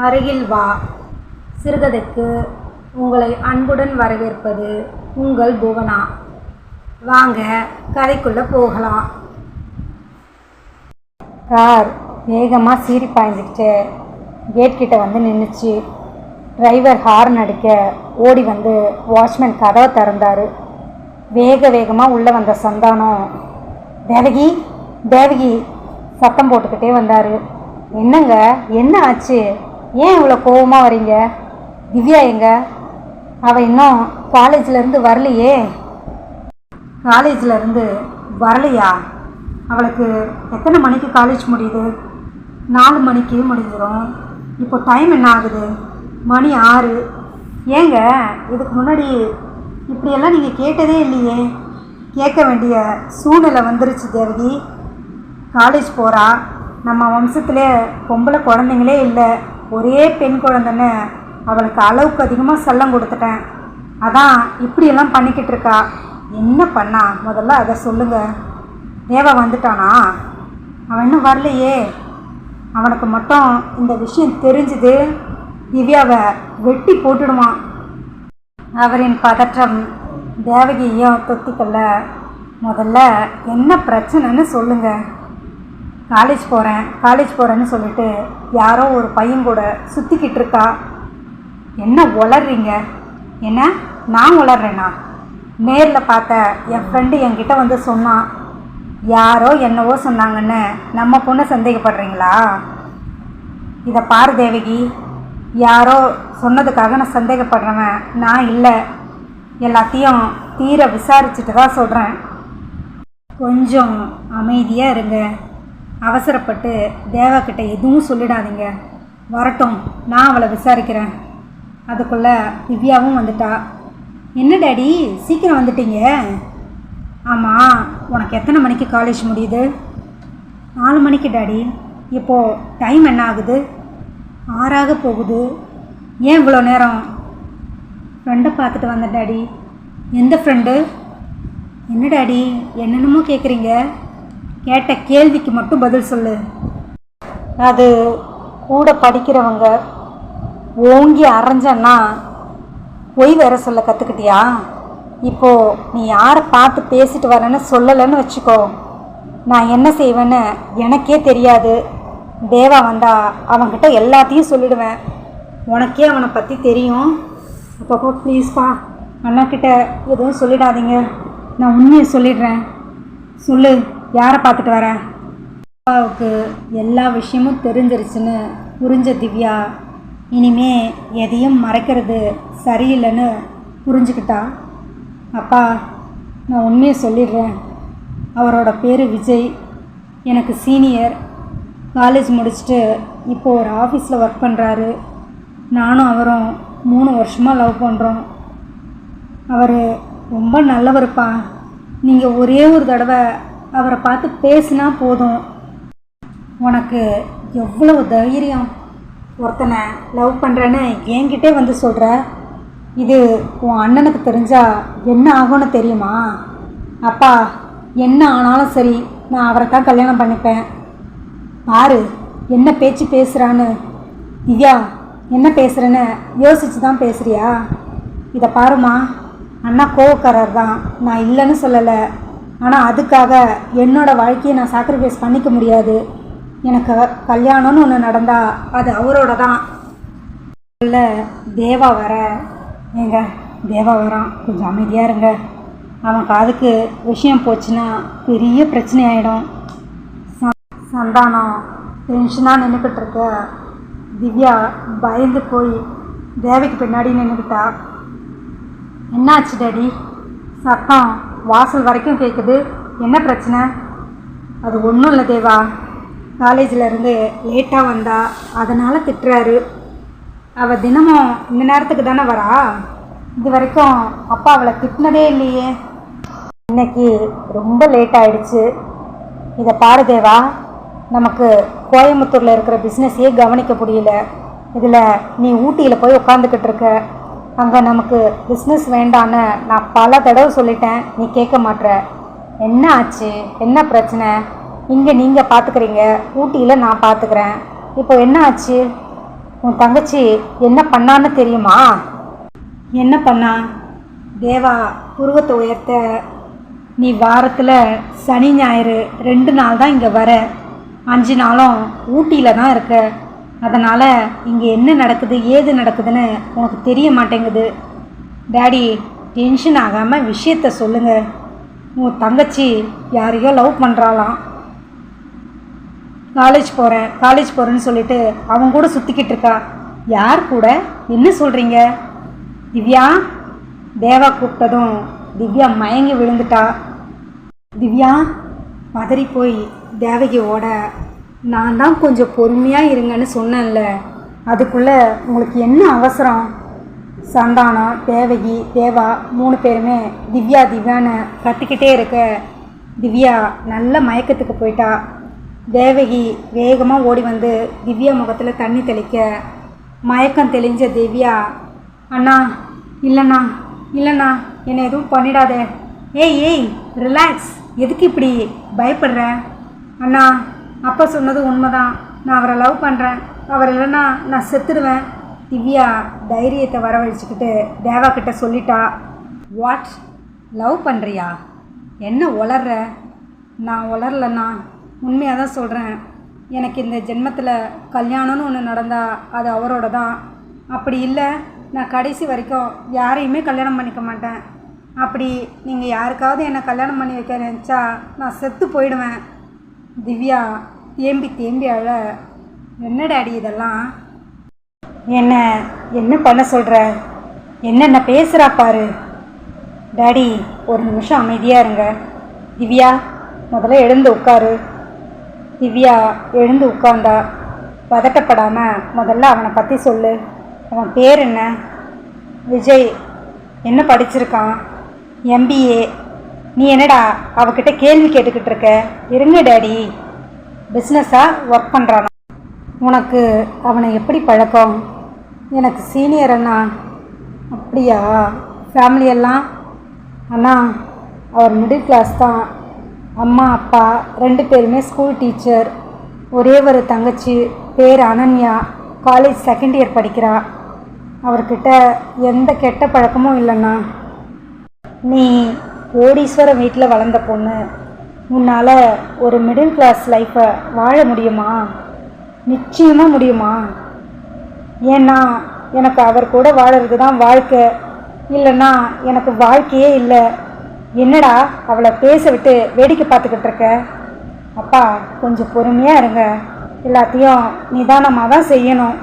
அருகில் வா. சிறுகதைக்கு உங்களை அன்புடன் வரவேற்பது உங்கள் புவனா. வாங்க கதைக்குள்ளே போகலாம். கார் வேகமாக சீறி பாய்ஞ்சிக்கிட்டு கேட் கிட்டே வந்து நின்றுச்சு டிரைவர் ஹார்ன் அடிக்க ஓடி வந்து வாட்ச்மேன் கதவை திறந்தார். வேக வேகமாக உள்ளே வந்த சந்தானம் தேவகி தேவகி சத்தம் போட்டுக்கிட்டே வந்தார். என்னங்க என்ன ஆச்சு? ஏன் இவ்வளோ கோவமாக வரீங்க? திவ்யா எங்க? அவள் இன்னும் காலேஜ்லேருந்து வரலையே. காலேஜிலேருந்து வரலையா? அவளுக்கு எத்தனை மணிக்கு காலேஜ் முடியுது? நாலு மணிக்கு முடிஞ்சிடும் இப்போ டைம் என்ன ஆகுது? மணி ஆறு. ஏங்க இதுக்கு முன்னாடி இப்படியெல்லாம் நீங்கள் கேட்டதே இல்லையே. கேட்க வேண்டிய சூழ்நிலை வந்துருச்சு தேவகி. காலேஜ் போகிறா நம்ம வம்சத்திலே பொம்பளை குழந்தைங்களே இல்லை. ஒரே பெண் குழந்தைன்னு அவளுக்கு அளவுக்கு அதிகமாக செல்லம் கொடுத்துட்டேன். அதான் இப்படியெல்லாம் பண்ணிக்கிட்டு இருக்கா. என்ன பண்ணா? முதல்ல அதை சொல்லுங்கள் தேவா வந்துட்டானா? அவன் இன்னும் வரலையே. அவனுக்கு மட்டும் இந்த விஷயம் தெரிஞ்சுது. திவ்யாவை வெட்டி போட்டுடுவான். அவரின் பதற்றம் தேவகியையும் தொத்திக்கல்ல முதல்ல என்ன பிரச்சனைன்னு சொல்லுங்கள் காலேஜ் போகிறேன் காலேஜ் போகிறேன்னு சொல்லிட்டு யாரோ ஒரு பையன் கூட சுற்றிக்கிட்டு இருக்கா. என்ன உளறீங்க? என்ன? நான் உளறேனா? நேரில் பார்த்த என் ஃப்ரெண்டு என்கிட்ட வந்து சொன்னான் யாரோ என்னவோ சொன்னாங்கன்னு நம்ம பொண்ணை சந்தேகப்படுறீங்களா? இதை பாரு தேவகி யாரோ சொன்னதுக்காக நான் சந்தேகப்படுறவன் நான் இல்லை. எல்லாத்தையும் தீர விசாரிச்சுட்டு தான் சொல்கிறேன் கொஞ்சம் அமைதியாக இருங்க. அவசரப்பட்டு தேவா கிட்ட எதுவும் சொல்லிடாதீங்க. வரட்டும் நான் அவளை விசாரிக்கிறேன். அதுக்குள்ளே திவ்யாவும் வந்துட்டா. என்ன டாடி சீக்கிரம் வந்துட்டீங்க? ஆமாம் உனக்கு எத்தனை மணிக்கு காலேஜ் முடியுது? நாலு மணிக்கு டாடி. இப்போது டைம் என்ன ஆகுது? ஆறாக போகுது. ஏன் இவ்வளோ நேரம்? ஃப்ரெண்டை பார்த்துட்டு வந்தேன் டாடி. எந்த ஃப்ரெண்டு என்ன டாடி என்னென்னமோ கேட்குறீங்க கேட்ட கேள்விக்கு மட்டும் பதில் சொல்லு. அது கூட படிக்கிறவங்க ஓங்கி அரைஞ்சன்னா பொய் வேற சொல்ல கற்றுக்கிட்டியா இப்போது நீ யாரை பார்த்து பேசிட்டு வரேன்னு சொல்லலைன்னு வச்சுக்கோ. நான் என்ன செய்வேன்னு எனக்கே தெரியாது. தேவா வந்தா அவன்கிட்ட எல்லாத்தையும் சொல்லிடுவேன். உனக்கே அவனை பற்றி தெரியும். அப்பப்போ ப்ளீஸ்ப்பா அண்ணாக்கிட்ட எதுவும் சொல்லிடாதீங்க. நான் உண்மையை சொல்லிடுறேன். சொல்லு. யாரை பார்த்துட்டு வரேன் அப்பாவுக்கு எல்லா விஷயமும் தெரிஞ்சிருச்சுன்னு புரிஞ்ச திவ்யா இனிமே எதையும் மறைக்கிறது சரியில்லைன்னு புரிஞ்சுக்கிட்டா? அப்பா நான் உண்மையை சொல்லிடுறேன். அவரோட பேர் விஜய். எனக்கு சீனியர். காலேஜ் முடிச்சுட்டு இப்போது ஒரு ஆஃபீஸில் ஒர்க் பண்ணுறாரு நானும் அவரும் மூணு வருஷமாக லவ் பண்ணுறோம் அவர் ரொம்ப நல்லவருப்பா. நீங்கள் ஒரே ஒரு தடவை அவரை பார்த்து பேசினா போதும். உனக்கு எவ்வளவு தைரியம்? ஒருத்தனை லவ் பண்ணுறேன்னு என்கிட்டே வந்து சொல்கிற இது உன் அண்ணனுக்கு தெரிஞ்சால் என்ன ஆகும்னு தெரியுமா? அப்பா என்ன ஆனாலும் சரி நான் அவரை தான் கல்யாணம் பண்ணிப்பேன். பாரு என்ன பேச்சு பேசுகிறான்னு திவ்யா என்ன பேசுகிறேன்னு யோசிச்சு தான் பேசுகிறியா இதை பாருமா அண்ணா கோவக்காரர் தான் நான் இல்லைன்னு சொல்லலை. ஆனால் அதுக்காக என்னோடய வாழ்க்கையை நான் சாக்ரிஃபைஸ் பண்ணிக்க முடியாது. எனக்கு கல்யாணம்னு ஒன்று நடந்தால் அது அவரோட தான் இல்லை தேவா வர ஏங்க தேவா வரான். கொஞ்சம் அமைதியாக இருங்க. அவன் காதுக்கு விஷயம் போச்சுன்னா பெரிய பிரச்சனை ஆகிடும் சந்தானம் டென்ஷனாக நின்றுக்கிட்டு இருக்க. திவ்யா பயந்து போய் தேவைக்கு பின்னாடி நின்றுக்கிட்டா என்னாச்சு டாடி? சத்தம்? வாசல் வரைக்கும் கேட்குது என்ன பிரச்சனை? அது ஒன்றும் இல்லை தேவா. காலேஜில் இருந்து லேட்டாக வந்தா அதனால் திட்டுறாரு. அவள் தினமும் இந்த நேரத்துக்கு தானே வரா? இது வரைக்கும் அப்பா அவளை திட்டினதே இல்லையே. இன்னைக்கு ரொம்ப லேட் ஆயிடுச்சு. இதை பாரு தேவா. நமக்கு கோயம்புத்தூரில் இருக்கிற பிஸ்னஸையே கவனிக்க முடியல. இதில் நீ ஊட்டியில் போய் உட்காந்துக்கிட்டு இருக்க. அங்கே நமக்கு பிஸ்னஸ் வேண்டான்னு நான் பல தடவை சொல்லிட்டேன். நீ கேட்க மாட்ற. என்ன ஆச்சு? என்ன பிரச்சனை? இங்கே நீங்கள் பார்த்துக்கிறீங்க ஊட்டியில் நான் பார்த்துக்கிறேன் இப்போ என்ன ஆச்சு? உன் தங்கச்சி என்ன பண்ணான்னு தெரியுமா? என்ன பண்ணா? தேவா புருவத்தை உயர்த்த. நீ வாரத்தில் சனி ஞாயிறு ரெண்டு நாள் தான் இங்கே வர. அஞ்சு நாளும் ஊட்டியில் தான் இருக்க. அதனால் இங்கே என்ன நடக்குது ஏது நடக்குதுன்னு உனக்கு தெரிய மாட்டேங்குது. டாடி டென்ஷன் ஆகாமல் விஷயத்த சொல்லுங்கள் உன் தங்கச்சி யாரையோ லவ் பண்ணுறாளாம் காலேஜ் போகிறேன் காலேஜ் போகிறேன்னு சொல்லிட்டு அவன் கூட சுற்றிக்கிட்டு இருக்கா. யார் கூட? என்ன சொல்கிறீங்க திவ்யா? தேவா கூப்பிட்டதும் திவ்யா மயங்கி விழுந்துட்டா. திவ்யா பதறி போய் தேவகி ஓட நான் தான் கொஞ்சம் பொறுமையாக இருங்கன்னு சொன்னேன்ல. அதுக்குள்ளே உங்களுக்கு என்ன அவசரம்? சந்தானம் தேவகி தேவா மூணு பேருமே திவ்யா திவ்யான்னு கத்திக்கிட்டே இருக்க. திவ்யா நல்ல மயக்கத்துக்கு போயிட்டா. தேவகி வேகமாக ஓடி வந்து திவ்யா முகத்தில் தண்ணி தெளிக்க. மயக்கம் தெளிஞ்ச திவ்யா அண்ணா இல்லைண்ணா இல்லைண்ணா என்னை எதுவும் பண்ணிடாதே. ஏய் ஏய் ரிலாக்ஸ். எதுக்கு இப்படி பயப்படுற? அண்ணா அப்பா சொன்னது உண்மைதான். நான் அவரை லவ் பண்ணுறேன் அவர் இல்லைன்னா நான் செத்துடுவேன். திவ்யா தைரியத்தை வரவழைச்சிக்கிட்டு தேவா கிட்ட சொல்லிட்டா வாட் லவ் பண்ணுறியா என்ன உளர்ற? நான் உளரலண்ணா. உண்மையாக தான் சொல்கிறேன் எனக்கு இந்த ஜென்மத்தில் கல்யாணம்னு ஒன்று நடந்தால் அது அவரோட தான் அப்படி இல்லை. நான் கடைசி வரைக்கும் யாரையுமே கல்யாணம் பண்ணிக்க மாட்டேன். அப்படி நீங்கள் யாருக்காவது என்னை கல்யாணம் பண்ணி வைக்க நினச்சா நான் செத்து போயிடுவேன். திவ்யா தேம்பி தேம்பி அழ என்ன டாடி இதெல்லாம்? என்ன என்ன பண்ண சொல்கிற என்னென்ன பேசுகிறா பாரு. டாடி ஒரு நிமிஷம் அமைதியாக இருங்க. திவ்யா முதல்ல எழுந்து உட்காரு. திவ்யா எழுந்து உட்கார்ந்தா பதட்டப்படாமல் முதல்ல அவனை பற்றி சொல்லு. அவன் பேர் என்ன? விஜய் என்ன படிச்சிருக்கான்? எம்பிஏ நீ என்னடா அவகிட்ட கேள்வி கேட்டுக்கிட்டு இருக்க? இருங்க டேடி. பிஸ்னஸாக ஒர்க் பண்ணுறானா உனக்கு அவனை எப்படி பழக்கம்? எனக்கு சீனியர் அண்ணா. அப்படியா? ஃபேமிலியெல்லாம் அண்ணா அவர் மிடில் கிளாஸ் தான். அம்மா அப்பா ரெண்டு பேருமே ஸ்கூல் டீச்சர் ஒரே ஒரு தங்கச்சி பேர் அனன்யா. காலேஜ் செகண்ட் இயர் படிக்கிறா. அவர்கிட்ட எந்த கெட்ட பழக்கமும் இல்லைண்ணா. நீ கோடீஸ்வர வீட்டில் வளர்ந்த பொண்ணு. உன்னால் ஒரு மிடில் கிளாஸ் லைஃப்பை வாழ முடியுமா? நிச்சயமாக முடியுமா? ஏன்னா எனக்கு அவர் கூட வாழறது தான் வாழ்க்கை. இல்லைன்னா எனக்கு வாழ்க்கையே இல்லை. என்னடா அவளை பேச விட்டு வேடிக்கை பார்த்துக்கிட்டு இருக்க? அப்பா கொஞ்சம் பொறுமையாக இருங்க. எல்லாத்தையும் நிதானமாக தான் செய்யணும்.